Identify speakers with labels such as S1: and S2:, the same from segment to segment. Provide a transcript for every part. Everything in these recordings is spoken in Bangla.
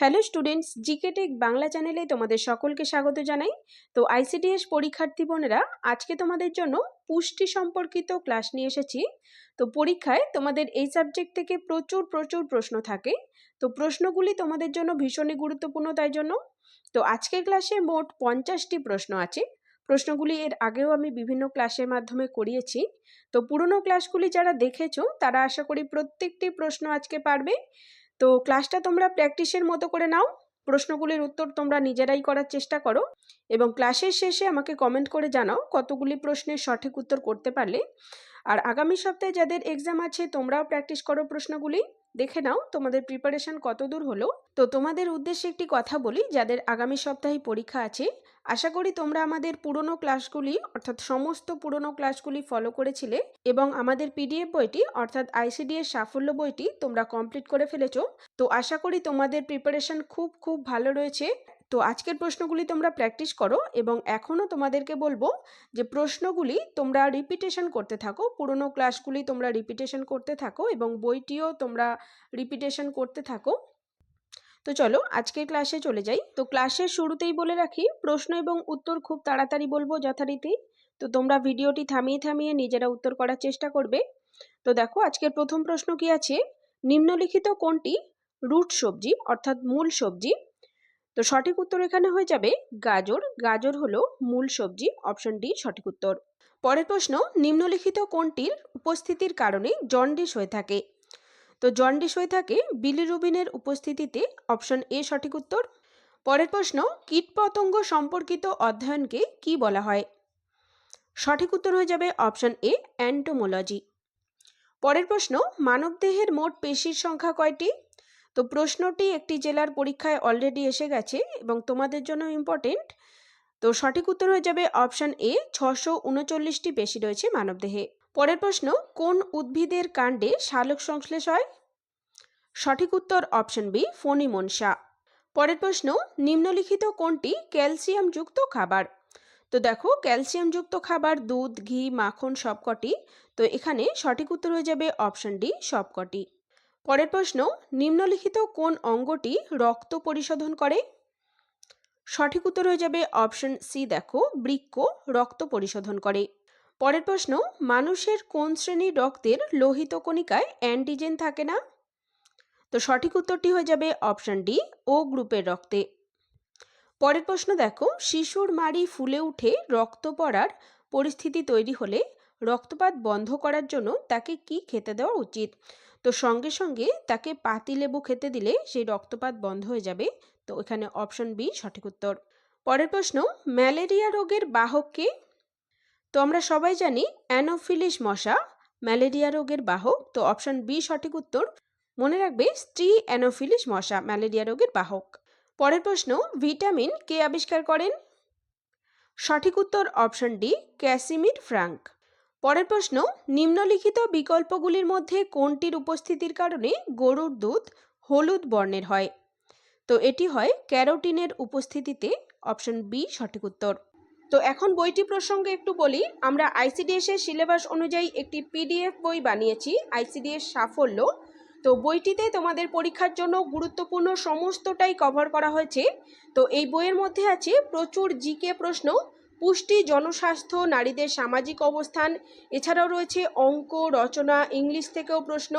S1: Hello students GK tech Bangla চ্যানেলে তোমাদের সকলকে স্বাগত জানাই। তো আইসিডিএস পরীক্ষার্থী বোনেরা, আজকে তোমাদের জন্য পুষ্টি সম্পর্কিত ক্লাস নিয়ে এসেছি। তো পরীক্ষায় তোমাদের এই সাবজেক্ট থেকে প্রচুর প্রচুর প্রশ্ন থাকে। তো প্রশ্নগুলি তোমাদের জন্য ভীষণই গুরুত্বপূর্ণ তাই জন্য। তো আজকের ক্লাসে মোট পঞ্চাশটি প্রশ্ন আছে। প্রশ্নগুলি এর আগেও আমি বিভিন্ন ক্লাসের মাধ্যমে করিয়েছি। তো পুরনো ক্লাসগুলি যারা দেখেছ, তারা আশা করি প্রত্যেকটি প্রশ্ন আজকে পারবে। তো ক্লাসটা তোমরা প্র্যাকটিসের মতো করে নাও। প্রশ্নগুলির উত্তর তোমরা নিজেরাই করার চেষ্টা করো এবং ক্লাসের শেষে আমাকে কমেন্ট করে জানাও কতগুলি প্রশ্নের সঠিক উত্তর করতে পারলে। আর আগামী সপ্তাহে যাদের এক্সাম আছে তোমরাও প্র্যাকটিস করো প্রশ্নগুলি। দেখে নাও তোমাদের প্রিপারেশন কত দূর হলো। তো তোমাদের উদ্দেশ্যে একটি কথা বলি, যাদের আগামী সপ্তাহে পরীক্ষা আছে, আশা করি তোমরা আমাদের পুরনো ক্লাসগুলি অর্থাৎ সমস্ত পুরনো ক্লাসগুলি ফলো করেছিলে এবং আমাদের পিডিএফ বইটি, অর্থাৎ আইসিডি এর সাফল্য বইটি, তোমরা কমপ্লিট করে ফেলেছ। তো আশা করি তোমাদের প্রিপারেশন খুব খুব ভালো রয়েছে। তো আজকের প্রশ্নগুলি তোমরা প্র্যাকটিস করো এবং এখনও তোমাদেরকে বলব যে প্রশ্নগুলি তোমরা রিপিটেশন করতে থাকো, পুরনো ক্লাসগুলি তোমরা রিপিটেশন করতে থাকো এবং বইটিও তোমরা রিপিটেশন করতে থাকো। তো চলো আজকের ক্লাসে চলে যাই। তো ক্লাসের শুরুতেই বলে রাখি, প্রশ্ন এবং উত্তর খুব তাড়াতাড়ি বলব যথারীতি। তো তোমরা ভিডিওটি থামিয়ে থামিয়ে নিজেরা উত্তর করার চেষ্টা করবে। তো দেখো আজকের প্রথম প্রশ্ন কি আছে? নিম্নলিখিত কোনটি? রুট সবজি, অর্থাৎ মূল সবজি। তো সঠিক উত্তর এখানে হয়ে যাবে গাজর। গাজর হলো মূল সবজি অপশন ডি সঠিক উত্তর। পরের প্রশ্ন, নিম্নলিখিত কোনটির উপস্থিতির কারণে জন্ডিস হয়ে থাকে? তো জন্ডিস হয়ে থাকে বিলিরুবিনের উপস্থিতিতে অপশন এ সঠিক উত্তর। পরের প্রশ্ন, কীটপতঙ্গ সম্পর্কিত অধ্যয়নকে কি বলা হয়? সঠিক উত্তর হয়ে যাবে অপশন এ অ্যান্টোমোলজি পরের প্রশ্ন, মানবদেহের মোট পেশির সংখ্যা কয়টি? তো প্রশ্নটি একটি জেলার পরীক্ষায় অলরেডি এসে গেছে এবং তোমাদের জন্য ইম্পর্টেন্ট তো সঠিক উত্তর হয়ে যাবে অপশান এ ছশো উনচল্লিশটি পেশি রয়েছে মানবদেহে। পরের প্রশ্ন, কোন উদ্ভিদের কাণ্ডে শালক সংশ্লেষ হয়? সঠিক উত্তর অপশন বি ফণিমনসা। পরের প্রশ্ন, নিম্নলিখিত কোনটি ক্যালসিয়ামযুক্ত খাবার? তো দেখো, ক্যালসিয়ামযুক্ত খাবার, দুধ, ঘি, মাখন সবকটি। তো এখানে সঠিক উত্তর হয়ে যাবে অপশন ডি সবকটি। পরের প্রশ্ন, নিম্নলিখিত কোন অঙ্গটি রক্ত পরিশোধন করে? সঠিক উত্তর হয়ে যাবে অপশন সি, দেখো, বৃক্ক রক্ত পরিশোধন করে। পরের প্রশ্ন, মানুষের কোন শ্রেণির রক্তের লোহিত কণিকায় অ্যান্টিজেন থাকে না? তো সঠিক উত্তরটি হয়ে যাবে অপশন ডি ও গ্রুপের রক্তে। পরের প্রশ্ন, দেখো, শিশুর মাড়ি ফুলে উঠে রক্ত পড়ার পরিস্থিতি তৈরি হলে রক্তপাত বন্ধ করার জন্য তাকে কি খেতে দেওয়া উচিত? তো সঙ্গে সঙ্গে তাকে পাতিলেবু খেতে দিলে সেই রক্তপাত বন্ধ হয়ে যাবে। তো এখানে অপশন বি, সঠিক উত্তর। পরের প্রশ্ন, ম্যালেরিয়া রোগের বাহককে তো আমরা সবাই জানি অ্যানোফিলিস মশা, ম্যালেরিয়া রোগের বাহক। তো অপশন বি, সঠিক উত্তর। মনে রাখবে, স্ত্রী অ্যানোফিলিস মশা, ম্যালেরিয়া রোগের বাহক। পরের প্রশ্ন, ভিটামিন কে আবিষ্কার করেন? সঠিক উত্তর অপশন ডি ক্যাসিমির ফ্রাঙ্ক। পরের প্রশ্ন, নিম্নলিখিত বিকল্পগুলির মধ্যে কোনটির উপস্থিতির কারণে গরুর দুধ হলুদ বর্ণের হয়? তো এটি হয় ক্যারোটিনের উপস্থিতিতে, অপশন বি, সঠিক উত্তর। তো এখন বইটি প্রসঙ্গে একটু বলি, আমরা আইসিডিএস এর সিলেবাস অনুযায়ী একটি পিডিএফ বই বানিয়েছি আইসিডিএস সাফল্য। তো বইটিতে তোমাদের পরীক্ষার জন্য গুরুত্বপূর্ণ সমস্তটাই কভার করা হয়েছে। তো এই বইয়ের মধ্যে আছে প্রচুর জিকে প্রশ্ন পুষ্টি, জনস্বাস্থ্য, নারীদের সামাজিক অবস্থান, এছাড়াও রয়েছে অঙ্ক, রচনা, ইংলিশ থেকেও প্রশ্ন,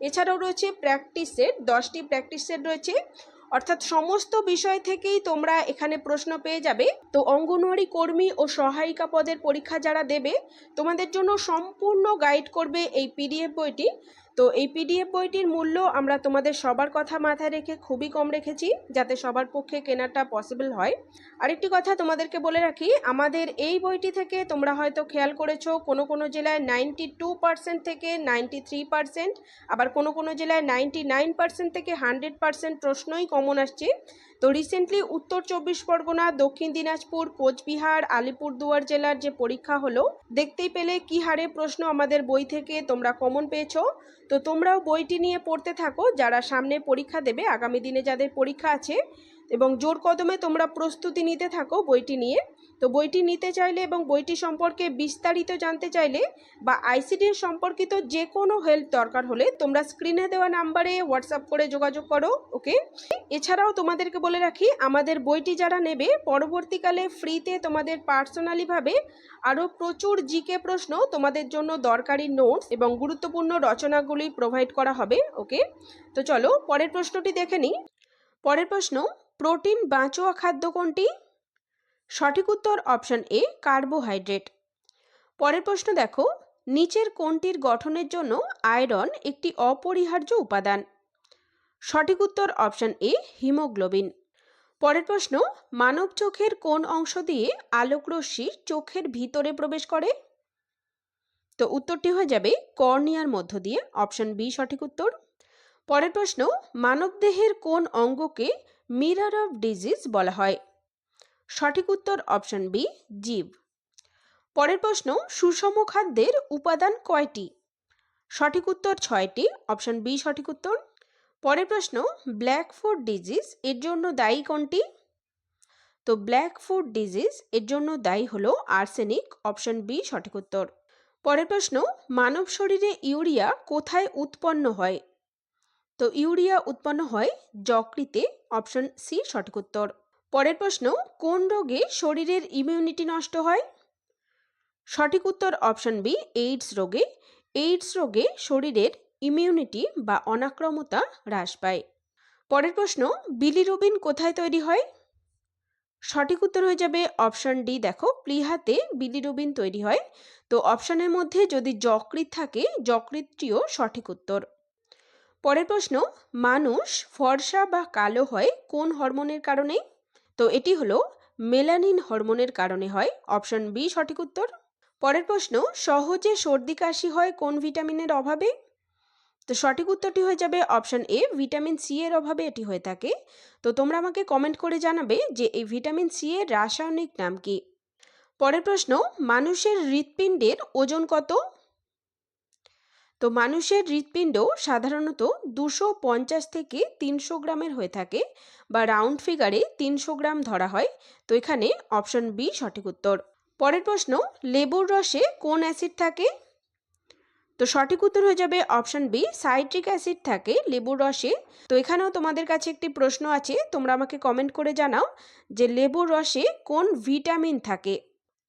S1: এছাড়াও রয়েছে প্র্যাকটিস সেট দশটি প্র্যাকটিস সেট রয়েছে। অর্থাৎ সমস্ত বিষয় থেকেই তোমরা এখানে প্রশ্ন পেয়ে যাবে। তো অঙ্গনওয়াড়ি কর্মী ও সহায়িকা পদের পরীক্ষা যারা দেবে, তোমাদের জন্য সম্পূর্ণ গাইড করবে এই পিডিএফ বইটি। তো এই পিডিএফ বইটির মূল্য আমরা তোমাদের সবার কথা মাথায় রেখে খুবই কম রেখেছি, যাতে সবার পক্ষে কেনাটা পসিবল হয়। আরেকটি কথা তোমাদেরকে বলে রাখি, আমাদের এই বইটি থেকে তোমরা হয়তো খেয়াল করেছ, কোনো কোনো জেলায় নাইনটি টু পার্সেন্ট থেকে নাইনটি থ্রি পার্সেন্ট আবার কোনো কোনো জেলায় নাইনটি নাইন পার্সেন্ট থেকে হান্ড্রেড পার্সেন্ট প্রশ্নই কমন আসছে। তো রিসেন্টলি উত্তর চব্বিশ পরগনা, দক্ষিণ দিনাজপুর, কোচবিহার, আলিপুরদুয়ার জেলার যে পরীক্ষা হলো, দেখতেই পেলে কি হারে প্রশ্ন আমাদের বই থেকে তোমরা কমন পেয়েছ। তো তোমরাও বইটি নিয়ে পড়তে থাকো, যারা সামনে পরীক্ষা দেবে, আগামী দিনে যাদের পরীক্ষা আছে, এবং জোর কদমে তোমরা প্রস্তুতি নিতে থাকো বইটি নিয়ে। তো বইটি নিতে চাইলে এবং বইটি সম্পর্কে বিস্তারিত জানতে চাইলে বা আইসিডিএস সম্পর্কিত যে কোনো হেল্প দরকার হলে তোমরা স্ক্রিনে দেওয়া নাম্বারে হোয়াটসঅ্যাপ করে যোগাযোগ করো ওকে এছাড়াও তোমাদেরকে বলে রাখি, আমাদের বইটি যারা নেবে, পরবর্তীকালে ফ্রিতে তোমাদের পার্সোনালিভাবে আরও প্রচুর জিকে প্রশ্ন তোমাদের জন্য দরকারি নোটস এবং গুরুত্বপূর্ণ রচনাগুলি প্রোভাইড করা হবে ওকে তো চলো, পরের প্রশ্নটি দেখে নিই। পরের প্রশ্ন, প্রোটিন বাঁচোয়া খাদ্য কোনটি? সঠিক উত্তর অপশন এ, কার্বোহাইড্রেট। পরের প্রশ্ন দেখো, নিচের কোনটির গঠনের জন্য আয়রন একটি অপরিহার্য উপাদান? সঠিক উত্তর অপশন এ, হিমোগ্লোবিন। পরের প্রশ্ন, মানব চোখের কোন অংশ দিয়ে আলোকরশ্মি চোখের ভিতরে প্রবেশ করে? তো উত্তরটি হয়ে যাবে, কর্নিয়ার মধ্য দিয়ে, অপশন বি, সঠিক উত্তর। পরের প্রশ্ন, মানবদেহের কোন অঙ্গকে মিরার অফ ডিজিজ বলা হয়? সঠিক উত্তর অপশন বি জীব। পরের প্রশ্ন, সুষম খাদ্যের উপাদান কয়টি? সঠিক উত্তর ছয়টি অপশন বি সঠিক উত্তর। পরের প্রশ্ন ব্ল্যাক ফুড ডিজিজ এর জন্য দায়ী কোনটি? তো ব্ল্যাক ফুড ডিজিজ এর জন্য দায়ী হলো আর্সেনিক অপশন বি সঠিক উত্তর। পরের প্রশ্ন, মানব শরীরে ইউরিয়া কোথায় উৎপন্ন হয়? তো ইউরিয়া উৎপন্ন হয় যকৃতে অপশন সি সঠিক উত্তর। পরের প্রশ্ন, কোন রোগে শরীরের ইমিউনিটি নষ্ট হয়? সঠিক উত্তর অপশন বি এইডস রোগে। এইডস রোগে শরীরের ইমিউনিটি বা অনাক্রমতা হ্রাস পায়। পরের প্রশ্ন বিলিরুবিন কোথায় তৈরি হয়? সঠিক উত্তর হয়ে যাবে অপশন ডি দেখো প্লিহাতে বিলিরুবিন তৈরি হয়। তো অপশনের মধ্যে যদি যকৃৎ থাকে যকৃতটিও সঠিক উত্তর। পরের প্রশ্ন, মানুষ ফর্সা বা কালো হয় কোন হরমোনের কারণে? তো এটি হলো মেলানিন হরমোনের কারণে হয়। অপশন বি, সঠিক উত্তর। পরের প্রশ্ন, সহজে সর্দি কাশি হয় কোন ভিটামিনের অভাবে? তো সঠিক উত্তরটি হয়ে যাবে অপশন এ, ভিটামিন সি এর অভাবে এটি হয়ে থাকে। তো তোমরা আমাকে কমেন্ট করে জানাবে যে এই ভিটামিন সি এর রাসায়নিক নাম কি। পরের প্রশ্ন, মানুষের হৃৎপিণ্ডের ওজন কত? তো মানুষের হৃৎপিণ্ড সাধারণত দুশো পঞ্চাশ থেকে তিনশো গ্রামের হয়ে থাকে বা রাউন্ড ফিগারে তিনশো গ্রাম ধরা হয়। তো এখানে অপশন বি সঠিক উত্তর। পরের প্রশ্ন, লেবুর রসে কোন অ্যাসিড থাকে? তো সঠিক উত্তর হয়ে যাবে অপশন বি, সাইট্রিক অ্যাসিড থাকে লেবুর রসে। তো এখানেও তোমাদের কাছে একটি প্রশ্ন আছে, তোমরা আমাকে কমেন্ট করে জানাও যে লেবুর রসে কোন ভিটামিন থাকে।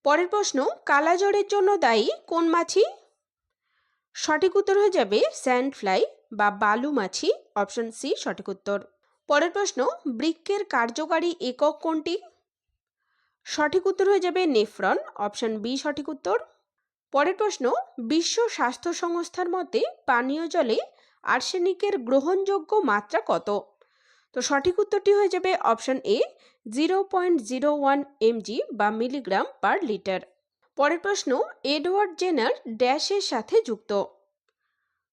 S1: পরের প্রশ্ন, কালাজ্বরের জন্য দায়ী কোন মাছি? সঠিক উত্তর হয়ে যাবে স্যান্ড ফ্লাই বা বালু মাছি অপশন সি, সঠিক উত্তর। পরের প্রশ্ন বৃক্কের কার্যকারী একক কোনটি? সঠিক উত্তর হয়ে যাবে নেফ্রন, অপশন বি, সঠিক উত্তর। পরের প্রশ্ন, বিশ্ব স্বাস্থ্য সংস্থার মতে পানীয় জলে আর্সেনিকের গ্রহণযোগ্য মাত্রা কত? তো সঠিক উত্তরটি হয়ে যাবে option A, zero point zero one mg বা মিলিগ্রাম পার লিটার। পরের প্রশ্ন, এডওয়ার্ড জেনার ড্যাশের সাথে যুক্ত।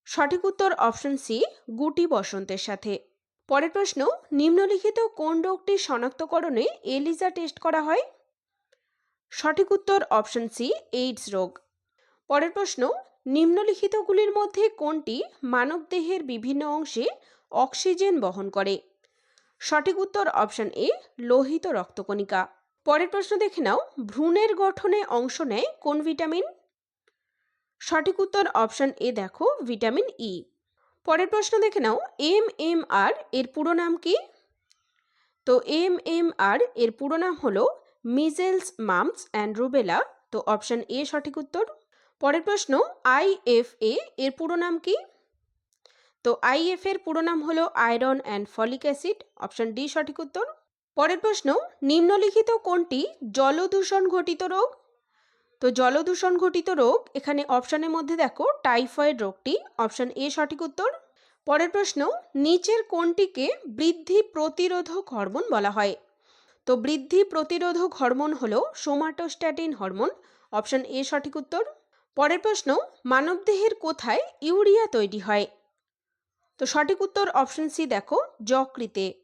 S1: সঠিক উত্তর অপশন সি, গুটি বসন্তের সাথে। পরের প্রশ্ন, নিম্নলিখিত কোন রোগটির শনাক্তকরণে এলিজা টেস্ট করা হয়? সঠিক উত্তর অপশন সি, এইডস রোগ। পরের প্রশ্ন, নিম্নলিখিতগুলির মধ্যে কোনটি মানবদেহের বিভিন্ন অংশে অক্সিজেন বহন করে? সঠিক উত্তর অপশন এ, লোহিত রক্তকণিকা। পরের প্রশ্ন দেখে নাও। ভ্রূণের গঠনে অংশ নেয় কোন ভিটামিন? সঠিক উত্তর অপশন এ দেখো, ভিটামিন ই পরের প্রশ্ন দেখে নাও, এম এম আর এর পুরো নাম কি? তো এম এম আর এর পুরো নাম হলো মিজেলস, মামস অ্যান্ড রুবেলা। তো অপশন এ সঠিক উত্তর। পরের প্রশ্ন, আই এফ এ এর পুরো নাম কি? তো আইএফ এর পুরো নাম হলো iron and folic acid. Option D সঠিক উত্তর। পরের প্রশ্ন, নিম্নলিখিত কোনটি জলদূষণ ঘটিত রোগ? তো জলদূষণ ঘটিত রোগ, এখানে অপশানের মধ্যে দেখো টাইফয়েড রোগটি অপশান এ সঠিক উত্তর। পরের প্রশ্ন, নিচের কোনটিকে বৃদ্ধি প্রতিরোধক হরমোন বলা হয়? তো বৃদ্ধি প্রতিরোধক হরমোন হলো সোমাটোস্ট্যাটিন হরমোন অপশন এ সঠিক উত্তর। পরের প্রশ্ন, মানবদেহের কোথায় ইউরিয়া তৈরি হয়? তো সঠিক উত্তর অপশন সি দেখো, যকৃতে।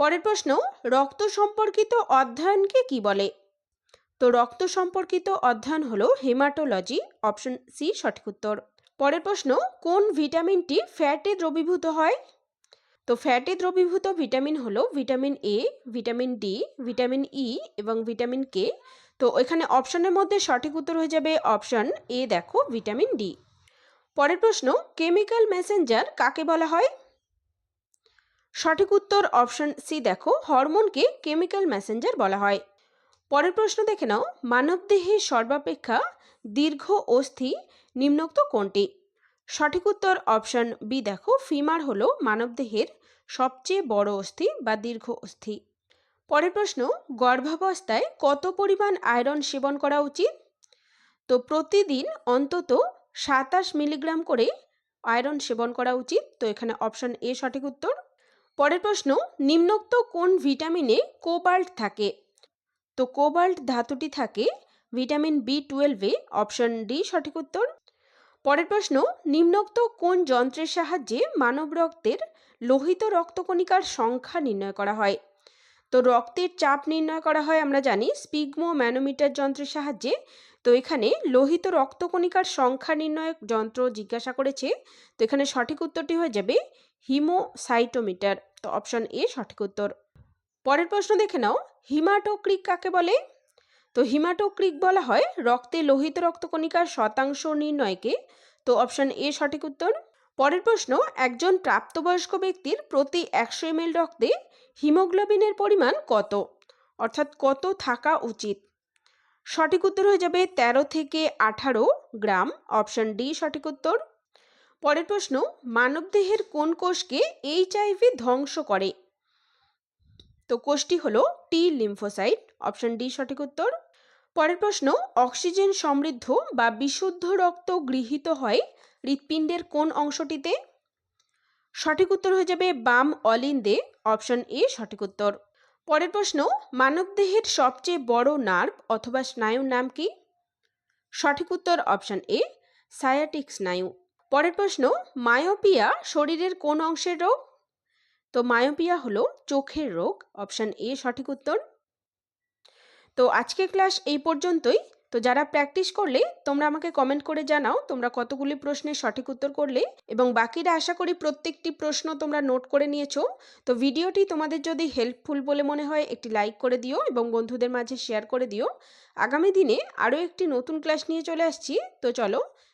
S1: পরের প্রশ্ন, রক্ত সম্পর্কিত অধ্যয়নকে কি বলে? তো রক্ত সম্পর্কিত অধ্যয়ন হলো হেমাটোলজি, অপশন সি, সঠিক উত্তর। পরের প্রশ্ন, কোন ভিটামিনটি ফ্যাটে দ্রবীভূত হয়? তো ফ্যাটে দ্রবীভূত ভিটামিন হলো vitamin A, vitamin D, vitamin E এবং ভিটামিন কে। তো এখানে অপশনের মধ্যে সঠিক উত্তর হয়ে যাবে অপশন এ, দেখো, ভিটামিন ডি। পরের প্রশ্ন, কেমিক্যাল মেসেঞ্জার কাকে বলা হয়? সঠিক উত্তর অপশন সি দেখো, হরমোনকে কেমিক্যাল মেসেঞ্জার বলা হয়। পরের প্রশ্ন দেখে নাও মানবদেহে সর্বাপেক্ষা দীর্ঘ অস্থি নিম্নোক্ত কোনটি? সঠিক উত্তর অপশন বি দেখো, ফিমার হলো মানবদেহের সবচেয়ে বড় অস্থি বা দীর্ঘ অস্থি। পরের প্রশ্ন, গর্ভাবস্থায় কত পরিমাণ আয়রন সেবন করা উচিত? তো প্রতিদিন অন্তত সাতাশ মিলিগ্রাম করে আয়রন সেবন করা উচিত। তো এখানে অপশন এ সঠিক উত্তর পরের প্রশ্ন, নিম্নোক্ত কোন ভিটামিনে কোবাল্ট থাকে? তো কোবাল্ট ধাতুটি থাকে ভিটামিন বি টুয়েলভে অপশন ডি সঠিক উত্তর। পরের প্রশ্ন, নিম্নোক্ত কোন যন্ত্রের সাহায্যে মানব রক্তের লোহিত রক্তকণিকার সংখ্যা নির্ণয় করা হয়? তো রক্তের চাপ নির্ণয় করা হয় আমরা জানি স্পিগমো ম্যানোমিটার যন্ত্রের সাহায্যে। তো এখানে লোহিত রক্তকণিকার সংখ্যা নির্ণয়ক যন্ত্র জিজ্ঞাসা করেছে। তো এখানে সঠিক উত্তরটি হয়ে যাবে হিমোসাইটোমিটার। তো অপশন এ সঠিক উত্তর। পরের প্রশ্ন দেখে নাও, হিমাটোক্রিক কাকে বলে? তো হিমাটোক্রিক বলা হয় রক্তে লোহিত রক্তকণিকার শতাংশ নির্ণয়কে। তো অপশন এ সঠিক উত্তর। পরের প্রশ্ন, একজন প্রাপ্তবয়স্ক ব্যক্তির প্রতি একশো এম রক্তে হিমোগ্লোবিনের পরিমাণ কত? অর্থাৎ কত থাকা উচিত? সঠিক উত্তর হয়ে যাবে ১৩ থেকে আঠারো গ্রাম। অপশন ডি সঠিক উত্তর। পরের প্রশ্ন, মানবদেহের কোন কোষকে এইচআইভি ধ্বংস করে? তো কোষটি হলো টি লিম্ফোসাইট অপশন ডি সঠিক উত্তর। পরের প্রশ্ন, অক্সিজেন সমৃদ্ধ বা বিশুদ্ধ রক্ত গৃহীত হয় হৃৎপিণ্ডের কোন অংশটিতে? সঠিক উত্তর হয়ে যাবে বাম অলিন্দে অপশন এ সঠিক উত্তর। পরের প্রশ্ন, মানবদেহের সবচেয়ে বড় নার্ভ অথবা স্নায়ুর নাম কি? সঠিক উত্তর অপশন এ সায়াটিক স্নায়ু। পরের প্রশ্ন মায়োপিয়া শরীরের কোন অংশের রোগ? তো মায়োপিয়া হলো চোখের রোগ অপশান এ সঠিক উত্তর। তো আজকের ক্লাস এই পর্যন্তই। তো যারা প্র্যাকটিস করলে, তোমরা আমাকে কমেন্ট করে জানাও, তোমরা কতগুলি প্রশ্নের সঠিক উত্তর করলে এবং বাকিরা আশা করি প্রত্যেকটি প্রশ্ন তোমরা নোট করে নিয়েছো। তো ভিডিওটি তোমাদের যদি হেল্পফুল বলে মনে হয়, একটি লাইক করে দিও এবং বন্ধুদের মাঝে শেয়ার করে দিও। আগামী দিনে আরও একটি নতুন ক্লাস নিয়ে চলে আসছি। তো চলো